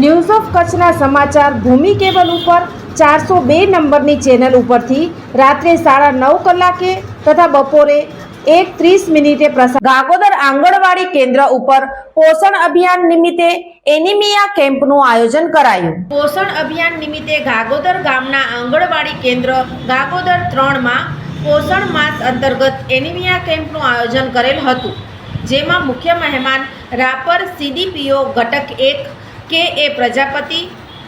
news of કચ્છના સમાચાર ભૂમિ cable ઉપર ચારસો બે નંબરની ચેનલ ઉપરથી રાત્રે સાડા નવ કલાકે તથા બપોરે એક ત્રીસ મિનિટે પ્રસાર ગાગોદર આંગણવાડી કેન્દ્ર ઉપર પોષણ અભિયાન નિમિત્તે એનિમિયા કેમ્પનું આયોજન કરાયું. પોષણ અભિયાન નિમિત્તે ગાગોદર ગામના આંગણવાડી કેન્દ્ર ગાગોદર ત્રણમાં પોષણ માસ અંતર્ગત એનિમિયા કેમ્પનું આયોજન કરેલ હતું. જેમાં મુખ્ય મહેમાન રાપર સીડીપીઓ ઘટક એક K A Prajapati,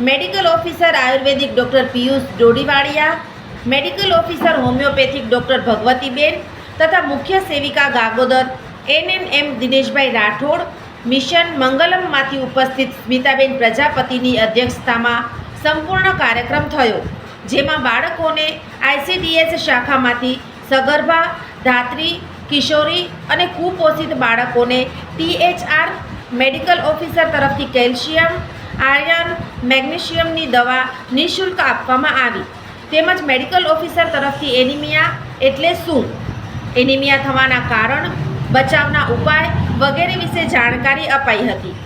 medical officer ayurvedic doctor Piyush Dodiwaliya, medical officer homeopathic doctor Bhagwatiben તથા મુખ્ય સેવિકા ગાગોદર, એનએનએમ દિનેશભાઈ રાઠોડ, મિશન મંગલમમાંથી ઉપસ્થિત સ્મિતાબેન પ્રજાપતિની અધ્યક્ષતામાં સંપૂર્ણ કાર્યક્રમ થયો, જેમાં બાળકોને આઈસીડીએસ શાખામાંથી સગર્ભા, ધાત્રી, કિશોરી અને કુપોષિત બાળકોને ટીએચઆર મેડિકલ ઓફિસર તરફથી કેલ્શિયમ, આયર્ન, મેગ્નેશિયમની દવા નિઃશુલ્ક આપવામાં આવી. તેમજ મેડિકલ ઓફિસર તરફથી એનિમિયા એટલે શું? એનિમિયા થવાના કારણ, બચાવના ઉપાય વગેરે વિશે જાણકારી અપાઈ હતી.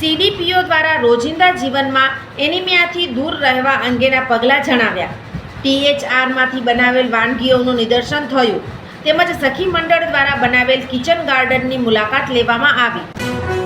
સીડીપીઓ દ્વારા રોજિંદા જીવનમાં એનિમિયાથી દૂર રહેવા અંગેના પગલાં જણાવ્યા. ટીએચઆરમાંથી બનાવેલ વાનગીઓનું નિદર્શન થયું. તેમજ સખી મંડળ દ્વારા બનાવેલ કિચન ગાર્ડનની મુલાકાત લેવામાં આવી.